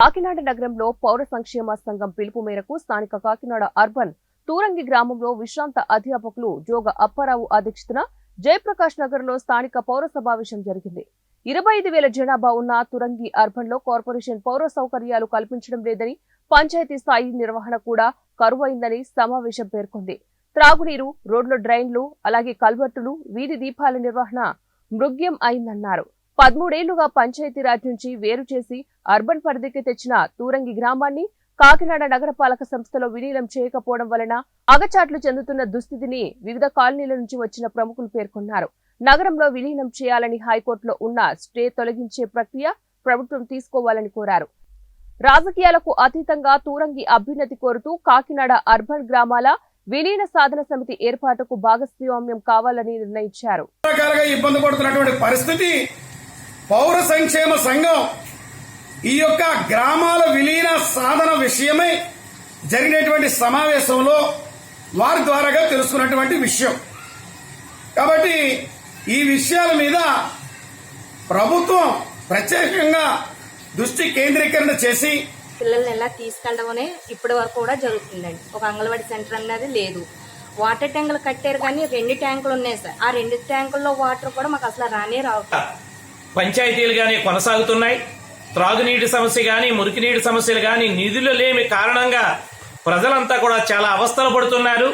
కాకినాడ నగరంలో పౌర సంక్షేమ సంఘం పిలుపు మేరకు స్థానిక కాకినాడ అర్బన్ తూరంగి గ్రామంలో విశ్రాంత అధ్యాపకులు జోగ అప్పారావు అధ్యక్షతన జయప్రకాష్ నగర్లో స్థానిక పౌర సమావేశం జరిగింది. ఇరవై ఐదు వేల జనాభా ఉన్న తురంగి అర్బన్లో కార్పొరేషన్ పౌర సౌకర్యాలు కల్పించడం లేదని పంచాయతీ స్థాయి నిర్వహణ కూడా కరువైందని సమావేశం పేర్కొంది. త్రాగునీరు రోడ్ల డ్రైన్లు అలాగే కల్వర్టులు వీధి దీపాల నిర్వహణ మృగ్యం అయిందన్నారు. పదమూడేళ్ళుగా పంచాయతీరాజ్ నుంచి వేరు చేసి అర్బన్ పరిధికి తెచ్చిన తూరంగి గ్రామాన్ని కాకినాడ నగరపాలక సంస్థలో విలీనం చేయకపోవడం వలన అగచాట్లు చెందుతున్న దుస్థితిని వివిధ కాలనీల నుంచి వచ్చిన ప్రముఖులు పేర్కొన్నారు. నగరంలో విలీనం చేయాలని హైకోర్టులో ఉన్న స్టే తొలగించే ప్రక్రియ ప్రభుత్వం తీసుకోవాలని కోరారు. రాజకీయాలకు అతీతంగా తూరంగి అభ్యున్నతి కోరుతూ కాకినాడ అర్బన్ గ్రామాల విలీన సాధన సమితి ఏర్పాటుకు భాగస్వామ్యం కావాలని నిర్ణయించారు. ఇబ్బంది పడుతున్నటువంటి పరిస్థితి పౌర సంక్షేమ సంఘం ఈ యొక్క గ్రామాల విలీన సాధన విషయమై జరిగినటువంటి సమావేశంలో వారి ద్వారాగా తెలుసుకున్నటువంటి విషయం. కాబట్టి ఈ విషయాల మీద ప్రభుత్వం ప్రత్యేకంగా దృష్టి కేంద్రీకరణ చేసి పిల్లల్ని ఎలా తీసుకెళ్ళడం అనే ఇప్పటి వరకు కూడా జరుగుతుందండి. ఒక అంగన్వాడీ సెంటర్ అనేది లేదు. వాటర్ ట్యాంకులు కట్టారు కానీ రెండు ట్యాంకులు ఉన్నాయి సార్. ఆ రెండు ట్యాంకుల్లో వాటర్ కూడా మాకు అసలు రానే రావు. పంచాయతీలు కానీ కొనసాగుతున్నాయి. త్రాగునీటి సమస్య కానీ మురికినీటి సమస్యలు కానీ నిధులు లేమి కారణంగా ప్రజలంతా కూడా చాలా అవస్థలు పడుతున్నారు.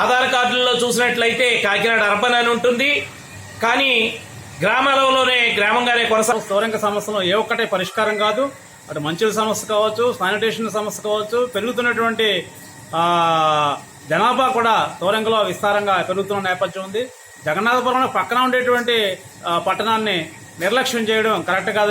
ఆధార్ కార్డుల్లో చూసినట్లయితే కాకినాడ అర్బన్ అని ఉంటుంది. కానీ గ్రామాలలోనే గ్రామంగానే కొనసాగు సోరంగ సమస్యలు ఏ ఒక్కటే పరిష్కారం కాదు. అటు మంచుల సమస్య కావచ్చు శానిటేషన్ సమస్య కావచ్చు పెరుగుతున్నటువంటి జనాభా కూడా స్థౌరంగలో విస్తారంగా పెరుగుతున్న నేపథ్యం ఉంది. జగన్నాథపురం పక్కన ఉండేటువంటి పట్టణాన్ని నిర్లక్ష్యం చేయడం కరెక్ట్ కాదు.